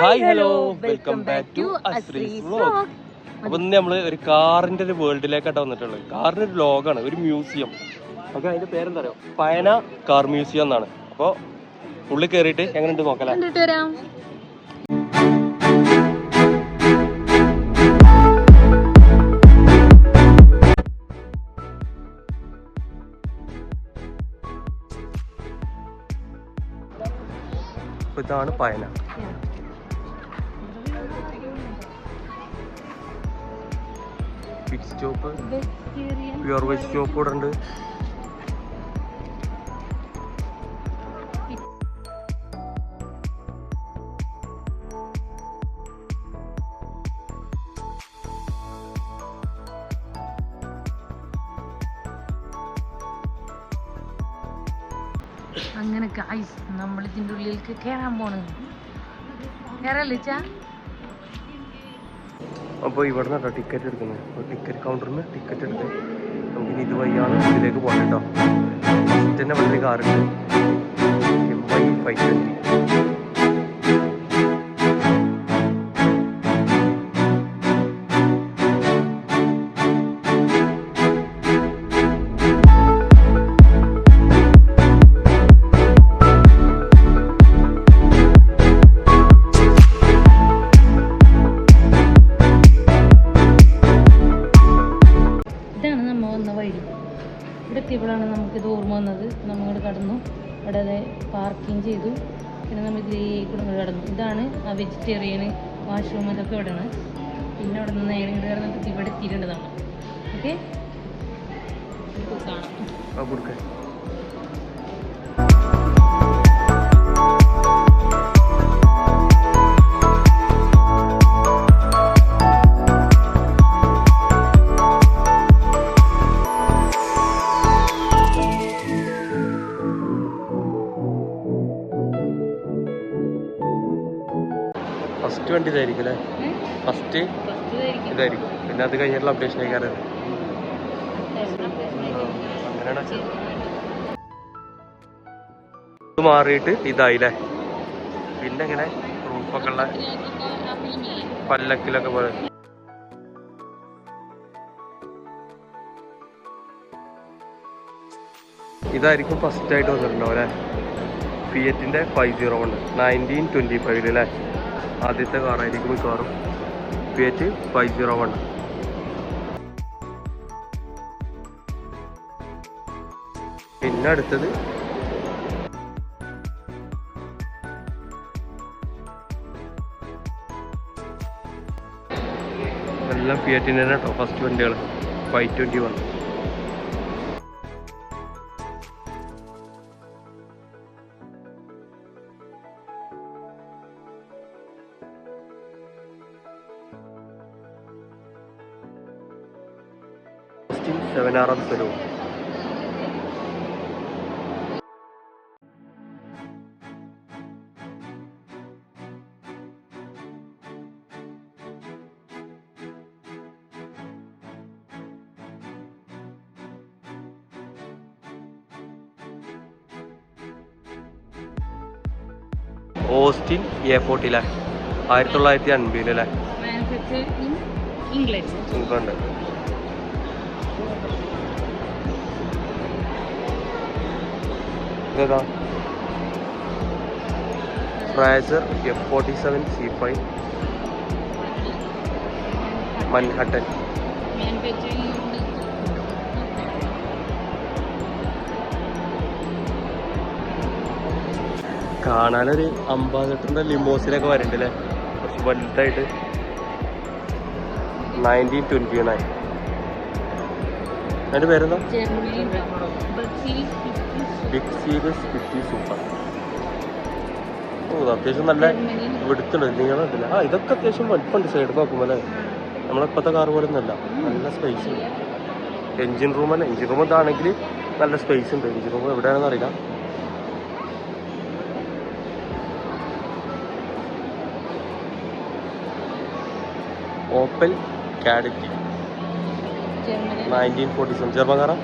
Hi hello welcome back to Ashree's vlog അപ്പൊ ഇന്ന് നമ്മൾ ഒരു കാറിന്റെ ഒരു വേൾഡിലേക്കാട്ടാ വന്നിട്ടുള്ളത്. കാറിന്റെ ഒരു ലോഗാണ് ഒരു മ്യൂസിയം ഓക്കെ അതിന്റെ പേരെന്താ അറിയോ? പയന കാർ മ്യൂസിയം എന്നാണ്. അപ്പൊ ഉള്ളിൽ കയറിയിട്ട് എങ്ങനെയുണ്ട് നോക്കല ഇതാണ് പയന. Pit stop pure veg stop ഇവിടെ ഉണ്ട് അങ്ങനെ ഗൈസ് നമ്മൾ ഇതിന്റെ ഉള്ളിലേക്ക് കേറാൻ പോണ് കേറല്ലിച്ചാ അപ്പോൾ ഇവിടെ നിന്നാട്ടോ ടിക്കറ്റ് എടുക്കുന്നത്. അപ്പോൾ ടിക്കറ്റ് കൗണ്ടറിൽ നിന്ന് ടിക്കറ്റ് എടുത്ത് നമുക്കിനി ഇത് വഴിയാണ് ഇതിലേക്ക് പോകണം കേട്ടോ. ഫസ്റ്റ് തന്നെ കാറുണ്ട് എം ഐ ഫൈവ് ട്വന്റി ആ വെജിറ്റേറിയൻ വാഷ്റൂം അതൊക്കെ ഇവിടെയാണ്. പിന്നെ അവിടെ നിന്ന് നേരം ഇങ്ങോട്ട് കടന്നിട്ട് ഇവിടെ എത്തിയിട്ടുള്ളതാണ് ഓക്കെ കാണാം. ഇതായിരിക്കും. പിന്നെ അത് കഴിഞ്ഞിട്ടുള്ള അപ്ഡേഷൻ അങ്ങനെയാണ് ഇത് മാറിയിട്ട് ഇതായില്ലേ? പിന്നെ ഇങ്ങനെ റൂഫൊക്കെ ഉള്ള പല്ലക്കിലൊക്കെ പോലെ. ഇതായിരിക്കും ഫസ്റ്റ് ആയിട്ട് വന്നിട്ടുണ്ടാവും അല്ലേ? ഫിയറ്റിന്റെ five zero one nineteen twenty ഫൈവിൽ അല്ലേ? ആദ്യത്തെ കാറായിരിക്കും മിക്കവാറും. ഫിയറ്റ് ഫൈവ് സീറോ വൺ പിന്നെ അടുത്തത്. എല്ലാം ഫിയറ്റിന്റെ തന്നെ കേട്ടോ ഫസ്റ്റ് വണ്ടികൾ ഫൈവ് ട്വന്റി വൺ എം സ്വരൂപം ഓസ്റ്റിൻ എ ഫോർട്ടി ഫോർട്ടിലെ ആയിരത്തി തൊള്ളായിരത്തി അൻപതിലെ ഇംഗ്ലണ്ട്. ഇതേതാ Fraser F forty seven C five Manhattan കാണാനൊരു അംബാസഡറിന്റെ ലിമോസിനൊക്കെ വരണ്ടല്ലേ? കുറച്ച് വലുതായിട്ട്. നയന്റീൻ ട്വന്റി നയൻ അതിന്റെ പേരെന്താ? ബിഗ് സീരീസ് ഫിഫ്റ്റി സൂപ്പർ ഓ അത്യാവശ്യം നല്ല വെടുത്തുണ്ട്. നിങ്ങൾ ഇതില്ല ആ ഇതൊക്കെ അത്യാവശ്യം വലുപ്പമുണ്ട് സൈഡ് നോക്കുമ്പോൾ അല്ലേ? നമ്മളിപ്പോഴത്തെ കാർ പോലെ ഒന്നുമല്ല നല്ല സ്പേസ് ഉണ്ട്. എൻജിൻ റൂം അല്ല. എൻജിൻ റൂം ഇതാണെങ്കിൽ നല്ല സ്പേസ് ഉണ്ട്. എൻജിൻ റൂം എവിടെയാണെന്ന് അറിയില്ല. Opel Kadett nineteen forty seven German കാറാ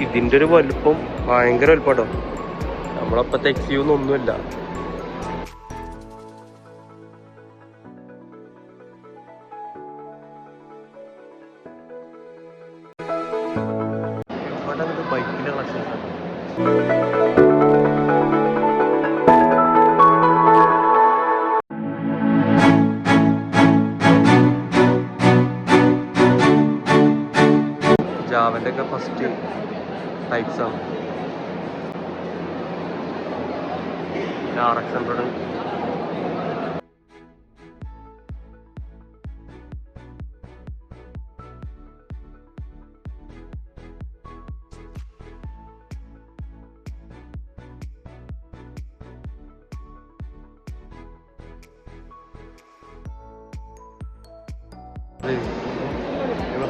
ഇതിന്റെ ഒരു വലുപ്പം ഭയങ്കര വലുപ്പാട്ടോ നമ്മളപ്പത്തെ എക്സ് യു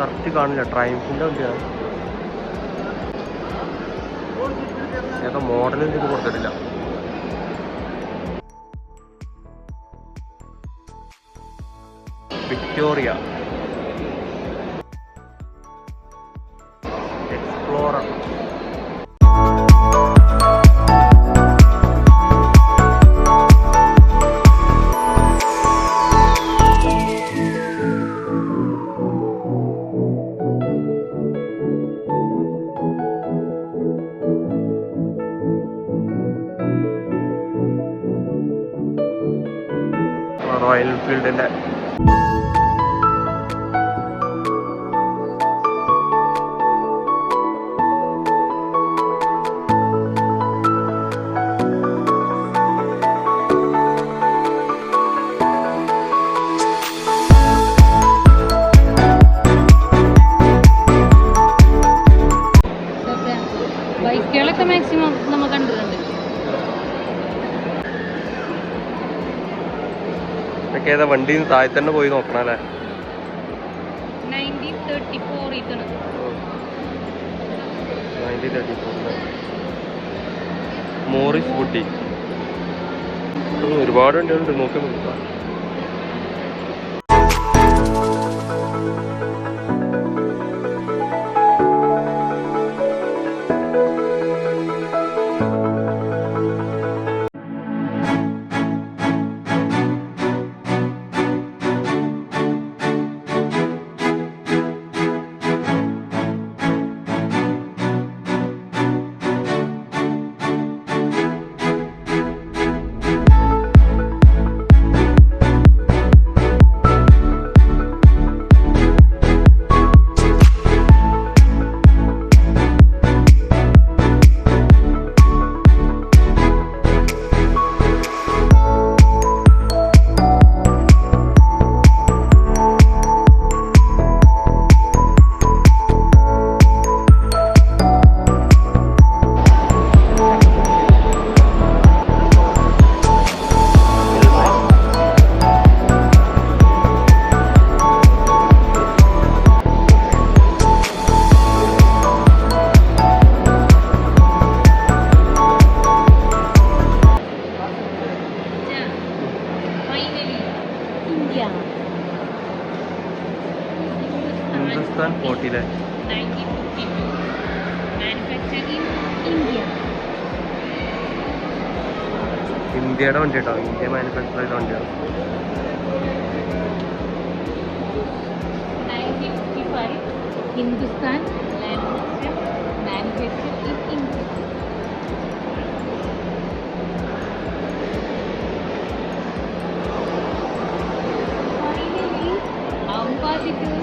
കറക്റ്റ് കാണില്ല. ട്രൈംസിന്റെ വണ്ടിയാണ് ഏതാ മോഡൽ ഇത് കൊടുത്തിട്ടില്ല. Peoria. ഏതാ വണ്ടി താഴെ തന്നെ പോയി നോക്കണം അല്ലേ? മോറി മോറിസ് ബുട്ടി ഒരുപാട് വണ്ടികളുണ്ട്. നോക്കി നോക്കാം. 1955 Hindustan manufactured manufactured in India Finally, ambassador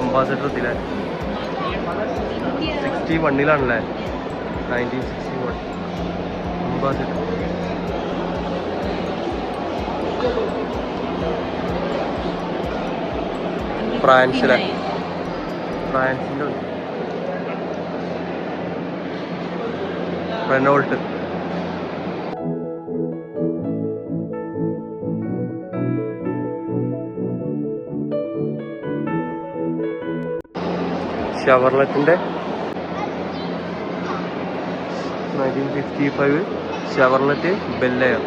Ambassador എത്തിയില്ലേ sixty വണ്ണിലാണല്ലേ നയന്റീൻ സിക്സ്റ്റി വൺ അംബാസഡർ ഫ്രാൻസിലെ ഫ്രാൻസിന്റെ Renault. ഷവർലറ്റിന്റെ nineteen fifty five Chevrolet Bel Air.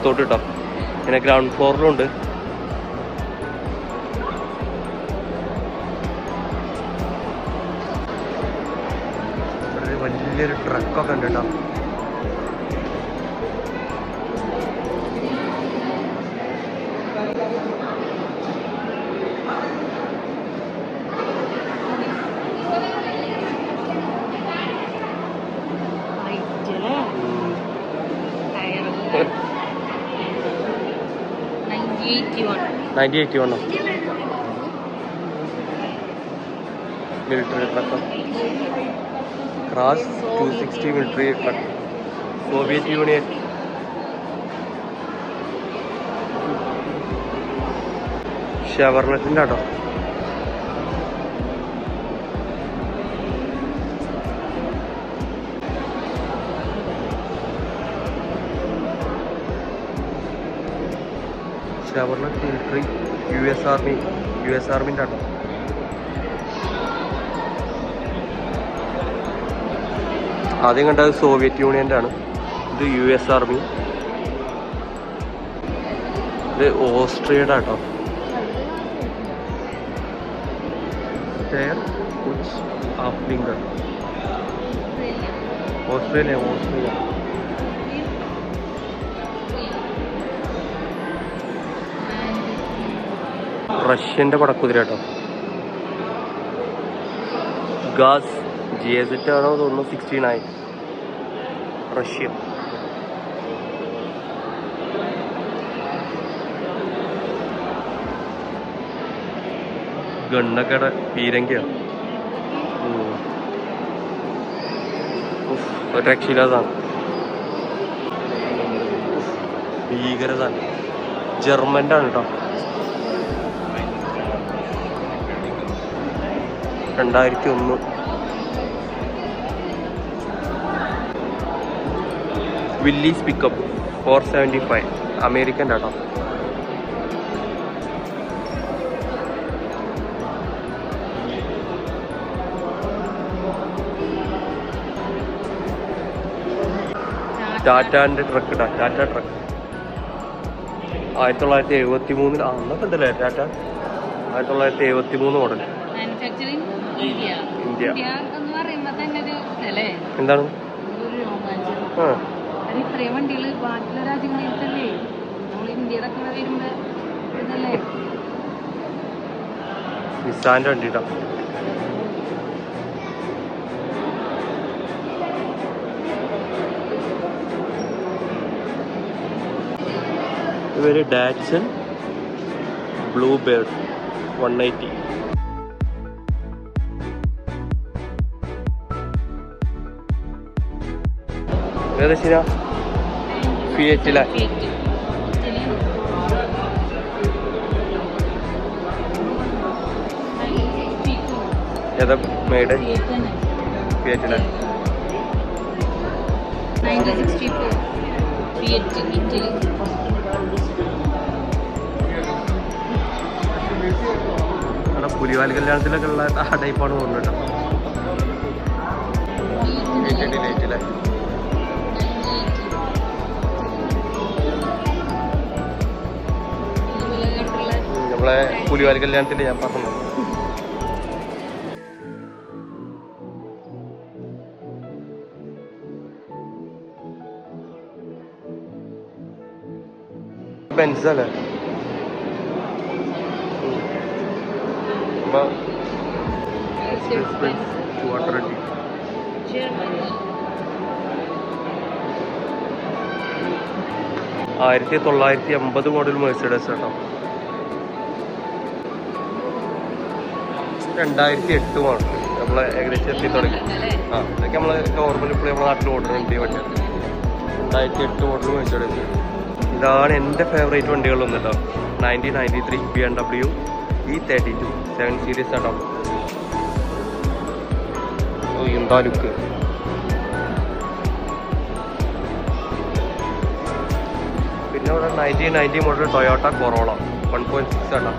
താഴത്തോട്ട് കേട്ടോ പിന്നെ ഗ്രൗണ്ട് ഫ്ലോറിലുണ്ട് ninety eighty വണ്ണോ military truck. KrAZ two sixty military truck. Soviet Union. ഷവർണത്തിന്റെ ആട്ടോ Chevrolet military U S army U S ആർമിന്റെ ആണ് ആദ്യം കണ്ടത് സോവിയറ്റ് യൂണിയന്റെ ആണ്. ഇത് യു എസ് ആർമി ഇത് ഓസ്ട്രിയയുടെ ആട്ടോ. Australia Australia. റഷ്യന്റെ പടക്കുതിര കേട്ടോ. ഗാസ് ജി എസ് എറ്റ് ആണോ തോന്നുന്നു സിക്സ്റ്റി നയൻ റഷ്യ ഗണ്ണക്കട പീരങ്കിയാണ് രക്ഷയില്ലാതാണ് ഭീകരതാണ് ജർമ്മന്റെ ആണ് കേട്ടോ. രണ്ടായിരത്തി ഒന്ന് Willys pickup four seventy five American Tata ടാറ്റാന്റെ truck Tata truck ആയിരത്തി തൊള്ളായിരത്തി എഴുപത്തി മൂന്നിൽ അന്നൊക്കെ ഉണ്ടല്ലേ ടാറ്റ ആയിരത്തി തൊള്ളായിരത്തി എഴുപത്തി മൂന്ന് മോഡൽ ഇതല്ലേ? എന്താണ്? ആ. ഇത്രയും വണ്ടികൾ ബാക്കിയുള്ള രാജ്യങ്ങളിലല്ലേ നമ്മൾ ഇന്ത്യയുടെ ഒക്കെ വരുമ്പോ ഇതല്ലേ? നിസാന്റെ വണ്ടി കേട്ടോ ഇവർ Datsun blue bird one eighty. ഏകദേശം ഫിയറ്റിലെ. ഏതാ മേഡ്. ഫിയറ്റിലെ 1964 ഫിയറ്റ് ഇറ്റലി അവിടെ പുലിവാൽ കല്യാണത്തിലൊക്കെ ഉള്ള ആ ടൈപ്പാണ് തോന്നുന്നത് പുലിവാൽ കല്യാണത്തിൽ ഞാൻ പറഞ്ഞു ബെൻസ് അല്ലേ? ആയിരത്തി തൊള്ളായിരത്തി അമ്പത് മോഡൽ മേഴ്സിഡസ് കേട്ടോ രണ്ടായിരത്തി എട്ട് മോഡൽ നമ്മളെ ഏകദേശം എത്തി തുടങ്ങി. ആ ഇതൊക്കെ നമ്മൾ നോർമൽ ഇപ്പോൾ നമ്മുടെ നാട്ടിൽ ഓർഡർ ഉണ്ട് ഈ വണ്ടി. രണ്ടായിരത്തി എട്ട് മോഡൽ മേടിച്ചു ഇതാണ് എന്റെ ഫേവറേറ്റ് വണ്ടികളൊന്നും കേട്ടോ nineteen ninety three B M W E thirty two seven series കേട്ടോ എന്താ ലുക്ക് പിന്നെ ഇവിടെ nineteen ninety model Toyota Corolla one point six കേട്ടോ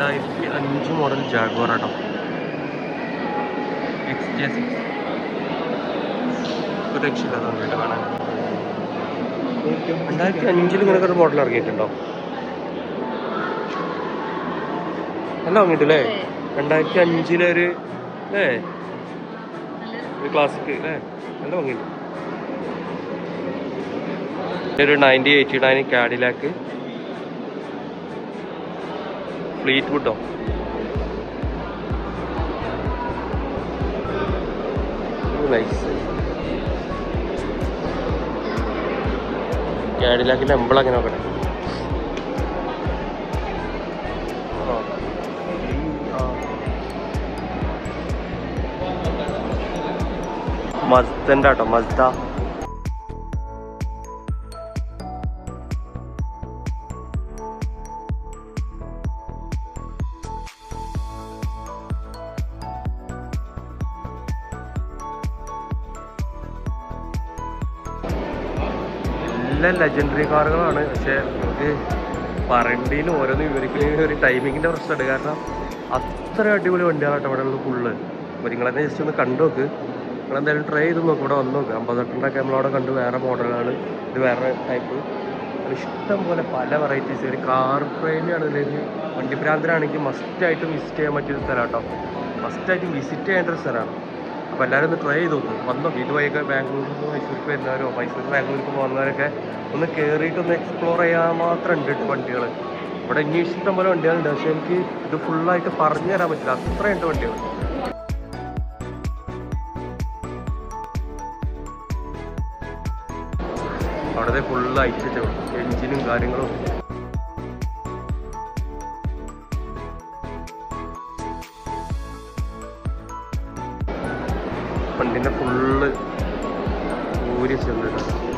രണ്ടായിരത്തി അഞ്ച് മോഡൽ ജാഗ്വാർ കേട്ടോ എക്സ് ജെ സിക്സ് ഒരു രക്ഷയില്ലാതെ വന്നിട്ട് കാണാൻ. രണ്ടായിരത്തി അഞ്ചിൽ ഇങ്ങനൊക്കെ ഒരു മോഡൽ ഇറങ്ങിയിട്ടുണ്ടോ? നല്ല വന്നിട്ടില്ലേ രണ്ടായിരത്തി അഞ്ചിലെ ഒരു നല്ല ഒരു ക്ലാസിക് അല്ലേ? നല്ല ഭംഗിയുണ്ട് ഒരു ninety eighty nine Cadillac Fleetwood nice കാഡിലാക്കിന്റെ എമ്പിൾ അങ്ങനെ നോക്കട്ടെ. മസ്തന്റെ കേട്ടോ മസ്ത. ലെജൻഡറി കാറുകളാണ്. പക്ഷേ നമുക്ക് പറയേണ്ടതിന് ഓരോന്ന് വിവരിക്കലും ഒരു ടൈമിങ്ങിന്റെ പ്രശ്നമുണ്ട്. കാരണം അത്ര അടിപൊളി വണ്ടികളായിട്ട് ഇവിടെ ഉള്ളത് ഫുള്ള് അപ്പോൾ നിങ്ങളെന്നെ ജസ്റ്റ് ഒന്ന് കണ്ടു നോക്ക്. നിങ്ങളെന്തായാലും ട്രൈ ചെയ്ത് നോക്കും. ഇവിടെ വന്ന് നോക്ക്. അമ്പത്തെട്ടിന്റെയൊക്കെ നമ്മളവിടെ കണ്ടു വേറെ മോഡലാണ് ഇത് വേറെ ടൈപ്പ് ഇഷ്ടം പോലെ പല വെറൈറ്റീസ് ഒരു കാർ പ്രേമിയാണ് ഇതിലേക്ക് വണ്ടി ഭ്രാന്തരാണെങ്കിൽ മസ്റ്റായിട്ട് വിസിറ്റ് ചെയ്യാൻ പറ്റിയൊരു സ്ഥലം കേട്ടോ. മസ്റ്റായിട്ട് വിസിറ്റ് ചെയ്യേണ്ട ഒരു സ്ഥലമാണ്. അപ്പോൾ എല്ലാവരും ഒന്ന് ട്രൈ ചെയ്ത് നോക്കും. വന്നോ. ഇതുവഴിയൊക്കെ ബാംഗ്ലൂരിൽ നിന്ന് മൈസൂർക്ക് വരുന്നവരോ മൈസൂർ ബാംഗ്ലൂർക്ക് പോകുന്നവരൊക്കെ ഒന്ന് കയറിയിട്ട് ഒന്ന് എക്സ്പ്ലോർ ചെയ്യാൻ മാത്രം ഉണ്ട് കേട്ടോ വണ്ടികൾ ഇവിടെ ഇനി ഇഷ്ടം പോലെ വണ്ടികളുണ്ട്. പക്ഷെ എനിക്ക് ഇത് ഫുള്ളായിട്ട് പറഞ്ഞു തരാൻ പറ്റില്ല. അത്രയുണ്ട് വണ്ടികൾ. അവിടെ ഫുള്ള് അയച്ചിട്ട് എഞ്ചിനും കാര്യങ്ങളും വണ്ടിന്റെ ഫുള്ള് ഊരി ചെന്നിട്ട്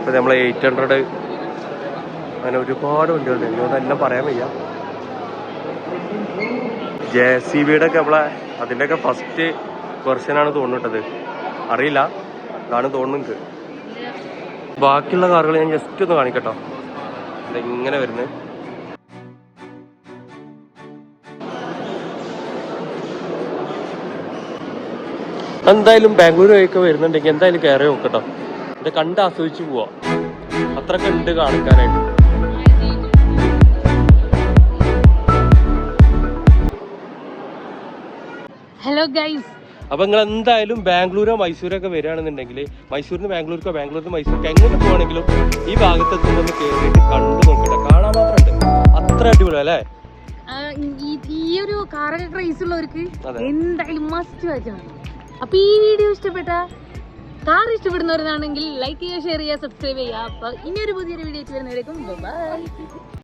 ഇപ്പം നമ്മളെ എയ്റ്റ് ഹൺഡ്രഡ് അങ്ങനെ ഒരുപാട് വണ്ടികളുണ്ട്. എനിക്കൊന്നെല്ലാം പറയാൻ വയ്യ. ജെ സി ബിയുടെ ഒക്കെ നമ്മളെ അതിന്റെയൊക്കെ ഫസ്റ്റ് വെർഷനാണ് തോന്നിട്ടത് അറിയില്ല. അതാണ് തോന്നുന്നത്. ബാക്കിയുള്ള കാറുകൾ ഞാൻ ജസ്റ്റ് ഒന്ന് കാണിക്കട്ടോ. ഇങ്ങനെ വരുന്നത് എന്തായാലും ബാംഗ്ലൂർ വഴിയൊക്കെ വരുന്നുണ്ടെങ്കിൽ എന്തായാലും കയറി നോക്കട്ടോ. ഇത് കണ്ട് ആസ്വദിച്ച് പോവാ. അത്രയൊക്കെ ഉണ്ട് കാണിക്കാനായിട്ട്. ഹലോ ഗൈസ് അപ്പൊ നിങ്ങൾ എന്തായാലും ബാംഗ്ലൂരോ മൈസൂരോ ഒക്കെ വരികയാണെന്നുണ്ടെങ്കിൽ മൈസൂരിന് ബാംഗ്ലൂർക്കോ ബാംഗ്ലൂരിന് മൈസൂർക്ക് എങ്ങനെ പോകണമെങ്കിലും ഈ ഭാഗത്ത് ഒന്ന് കയറിയിട്ട് കണ്ടു നോക്കിയിട്ട് കാണാൻ മാത്രമുണ്ട്. അത്ര അടിപൊളി അല്ലേ? ഈ ഒരു കാറൊക്കെ ക്രൈസ് ഉള്ളവർക്ക്. എന്തായാലും മസ്റ്റ് വാച്ചാണ് അപ്പൊ ഈ വീഡിയോ ഇഷ്ടപ്പെട്ട കാർ ഇഷ്ടപ്പെടുന്നവരാണെങ്കിൽ ലൈക്ക് ചെയ്യുക ഷെയർ ചെയ്യുക സബ്സ്ക്രൈബ് ചെയ്യുക. അപ്പൊ ഇനി ഒരു പുതിയൊരു വീഡിയോ വരുന്നവരേക്കും ബൈ